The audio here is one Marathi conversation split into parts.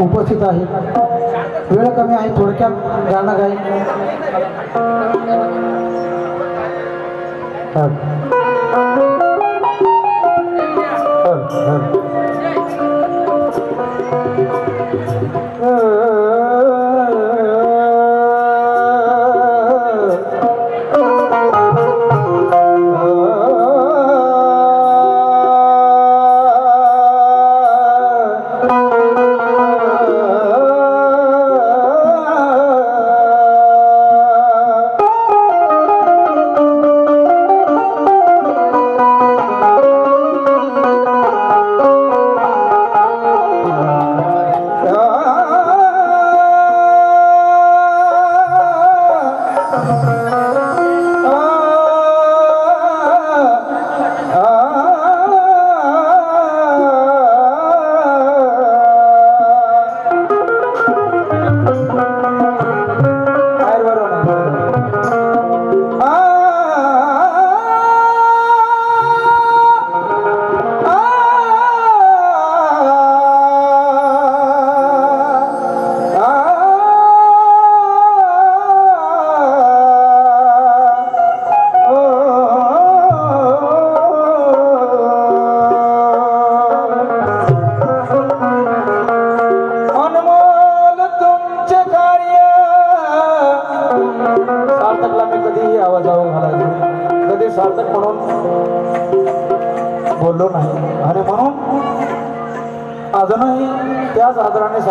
उपस्थित आहेत वेळ कमी आहे थोडक्यात गाणं गाईन.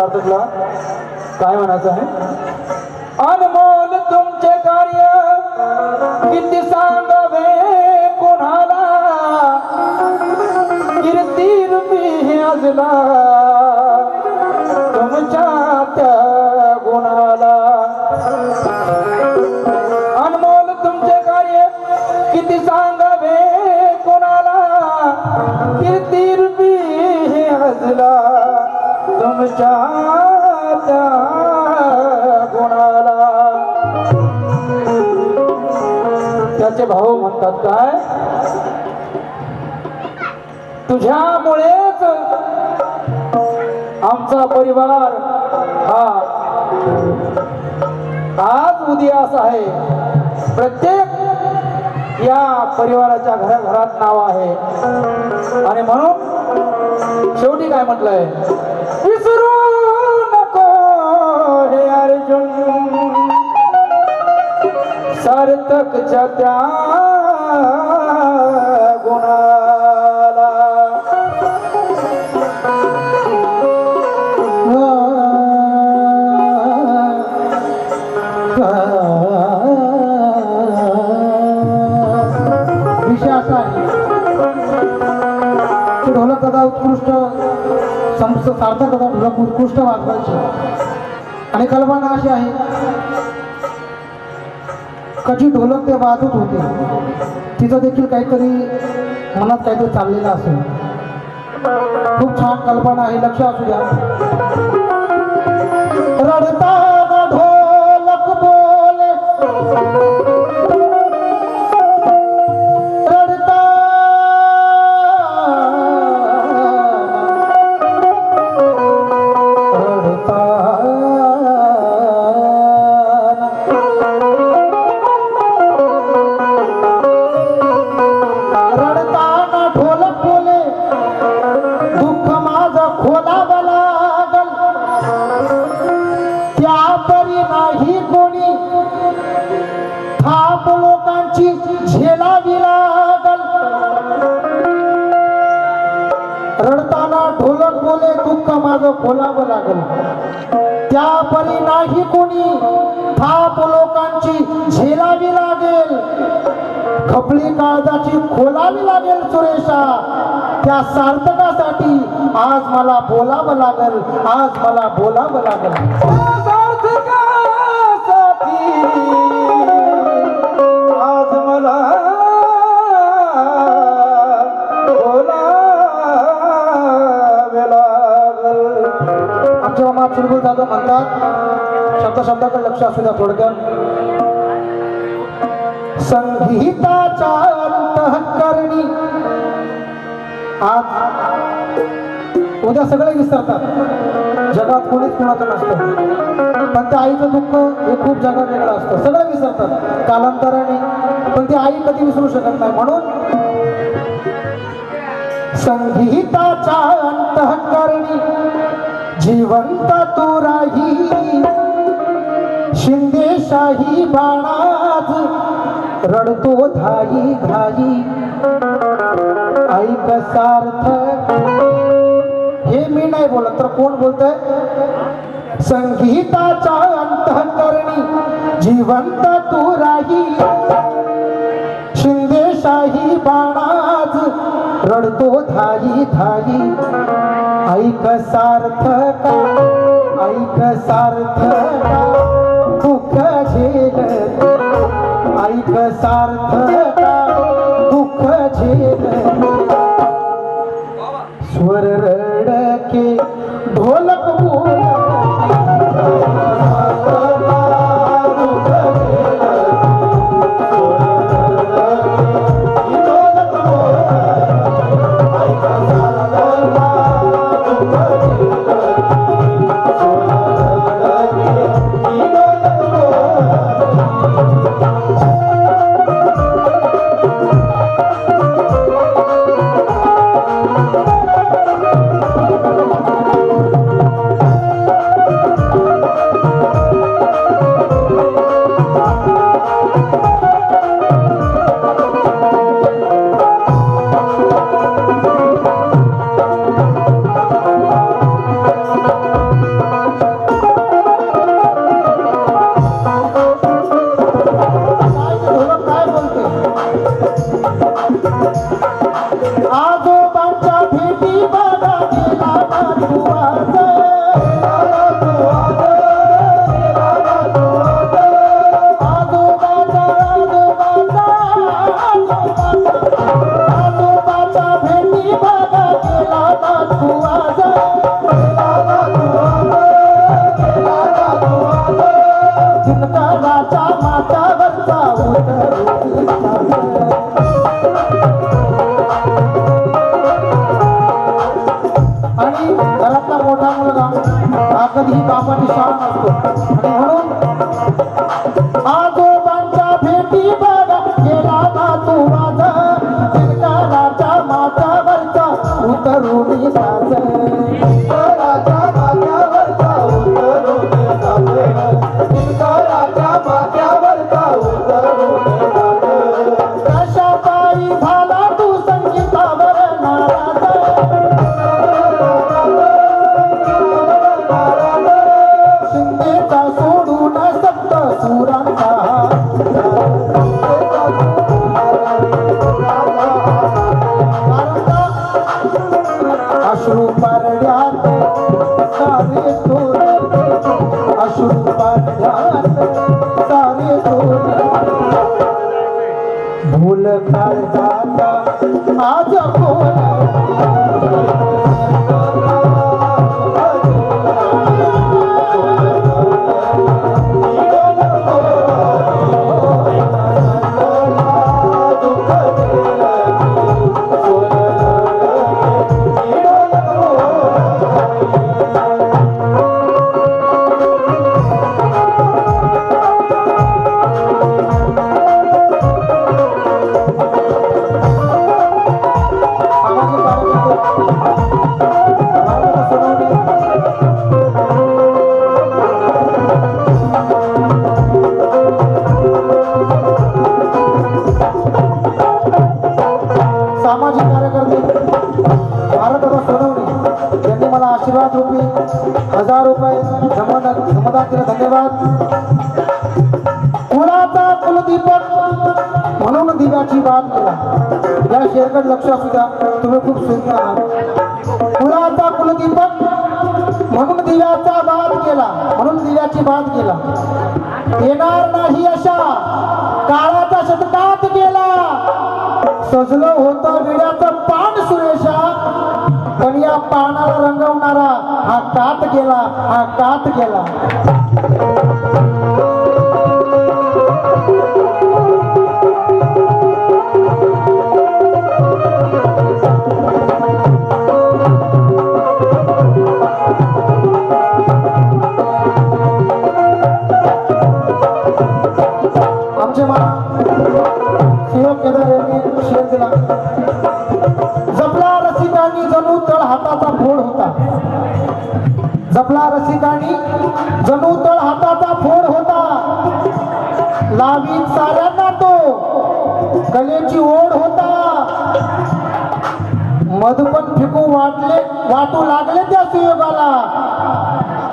सार्थकला काय म्हणायचं आहे? अनमोल तुमचे कार्य किती सांगावे कोणाला? कीर्ती रुपी अजला त्याचे भाऊ म्हणतात काय? तुझ्यामुळेच आमचा परिवार हा आज उद्या असं आहे. प्रत्येक या परिवाराच्या घराघरात नाव आहे. आणि म्हणून शेवटी काय म्हटलंय? सार्थकच्या त्या गुणाला. विषय असा आहे की ढोलकदा उत्कृष्ट संस्थ सार्थक दादा ढोलक उत्कृष्ट वाजवायचे. आणि कल्पना अशी आहे कधी ढोलक ते वाजत होते. तिचं देखील काहीतरी मनात काहीतरी चाललेलं असेल. खूप छान कल्पना आहे लक्ष असू द्या. रडता आता दुःख माझं खोलावं त्या परी नाही कोणी. थाप लोकांची झेलावी लागेल. खपली काळजाची खोलावी लागेल सुरेशा. त्या सार्थकासाठी आज मला बोलावं लागल. आज मला बोलावं लागल. शब्द शब्दाकडे लक्ष असू द्या थोडक्यात. संगीताच्या अंतःकरणी आज उद्या सगळे विसरतात. जगात कोणीच कुणाचं नसतं. पण त्या आईचं दुःख हे खूप जगात वेगळं असतं. सगळं विसरतात. कालांतराने. पण ती आई कधी विसरू शकत नाही. म्हणून संगीताच्या अंतःकरणी जिवंत तू राही शिंदे शाही बाणाज रडतो धाई घाई ऐक सार्थ? हे मी नाही बोलत तर कोण बोलतंय? संगीताच्या अंतकरणी जिवंत तू राही. शिंदेशाही बाणाज रडतो धाई धाई. ऐक सार्थ? ऐक सार्थ? का झेल ऐक सार्थका दुःख झेल स्वर रडके ढोलक बोला दिनकराच्या माथ्यावरचा जाता. आज कोण शेरकड लक्ष असू द्या तुम्ही खूप सुंदर आहात. फुलाचा कुलदीपक म्हणून दिव्याचा बाद केला. म्हणून दिव्याची बाद केला. येणार नाही अशा काळाचा शतकात गेला. सजलं होतं विड्याचं पान सुरेशा. पण या पानाला रंगवणारा हा कात गेला हा कात गेला. जणू तळ हाताचा फोड होता. लावीन साऱ्यांना तो. कलेची ओढ होता. मधुपण फिकू वाटले वाटू लागले त्या सुयोगाला.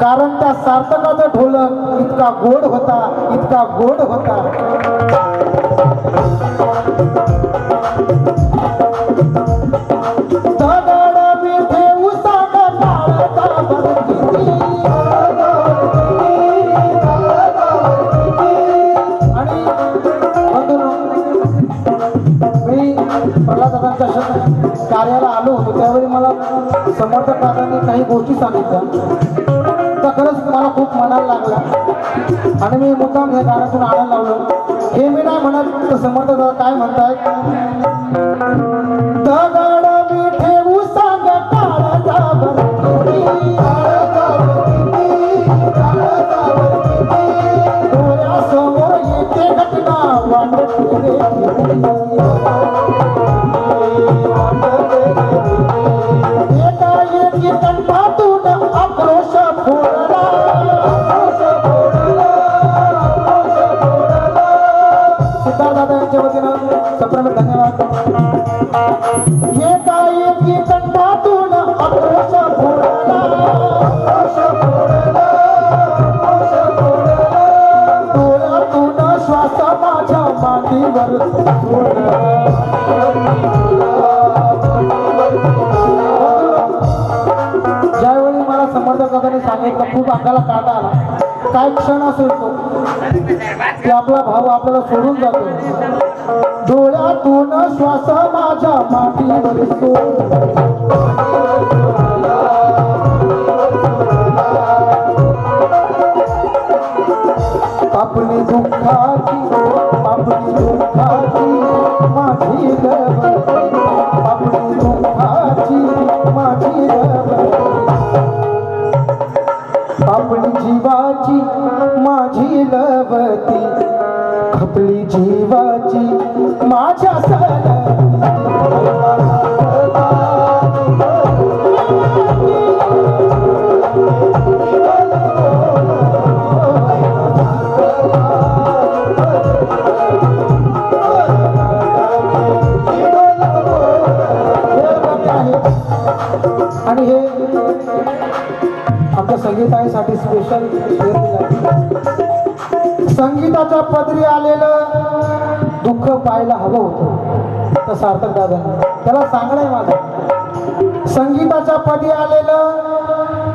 कारण त्या सार्थकाचा ढोलक इतका गोड होता इतका गोड होता. तर खरंच मला खूप मनाला लागला. आणि मी मुद्दाम हे गाण्यातून आणायला लावलं. हे मी नाही म्हणत तर समर्थ काय म्हणतायत? ज्यावेळी मला समर्थकांनी सांगितलं खूप अंगाला काटा आला. काय क्षण असेल तो की आपला भाऊ आपल्याला सोडून जातो. डोळ्यातून श्वास माझ्या माटीवर सोड स्पेशल संगीताच्या पदरी आलेलं दुःख पाहायला हवं होतं. तर सार्थक दादा त्याला सांगणं आहे माझं. संगीताच्या पदी आलेलं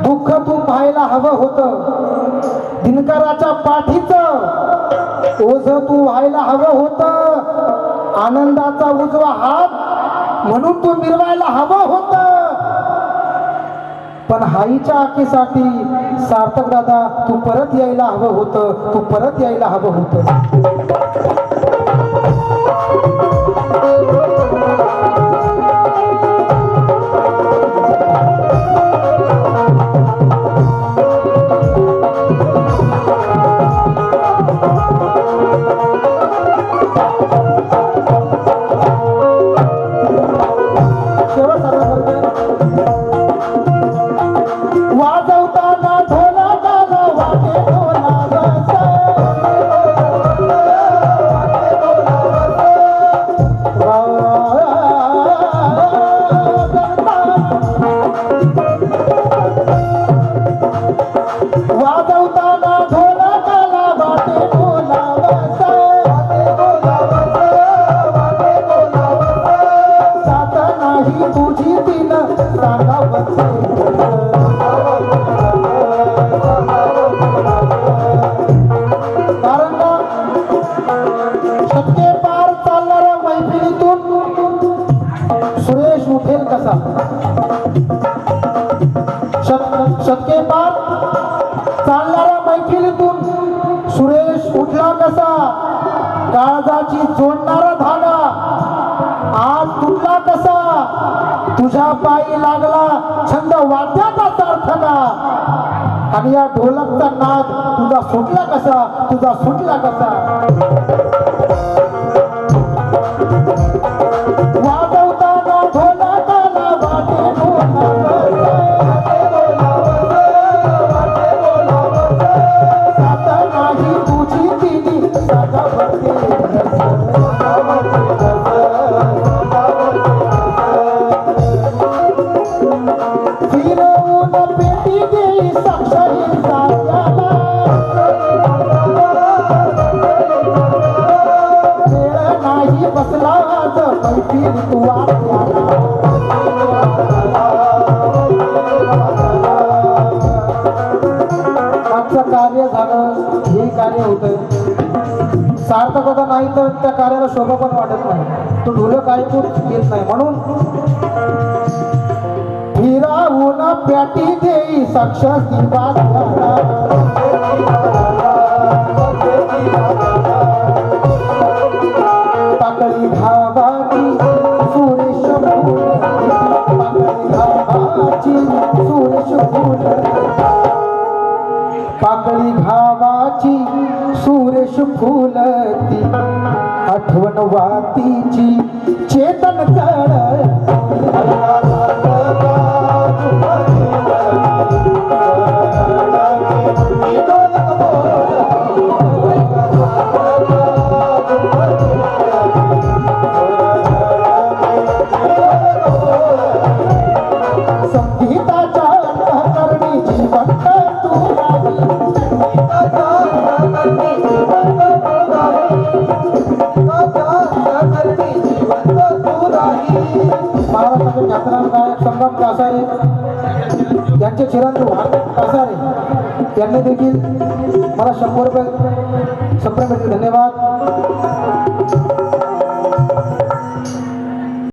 दुःख तू पाहायला हवं होतं. दिनकराच्या पाठीचं ओझ तू व्हायला हवं होतं. आनंदाचा उजवा हात म्हणून तू मिरवायला हवं होतं. पण हाईच्या आखीसाठी सार्थक दादा तू परत यायला हवं होतं तू परत यायला हवं होतं. साथ नाही तुझी तीन सांगावं शक्य पार चालणाऱ्या मैफिलीतून सुरेश उठला कसा? काळजाची शतके पायी लागला. छंद वाद्याचा सार्थका आणि या ढोलकचा नाद तुझा सुटला कसा? तुझा सुटला कसा? सार्थकता नाही तर त्या कार्याला शोभा पण वाटत नाही. तो ढोलक ऐकून घेत नाही. म्हणून हिराहून प्याटी देई साक्षाती पाकळी भावाची सुरेश फूल पाकळी भावाची सुरेश फूल पाकळी भावाची सुरेश फुलती आठवण वातीची. देखील. मला शंभर रुपये शंभर धन्यवाद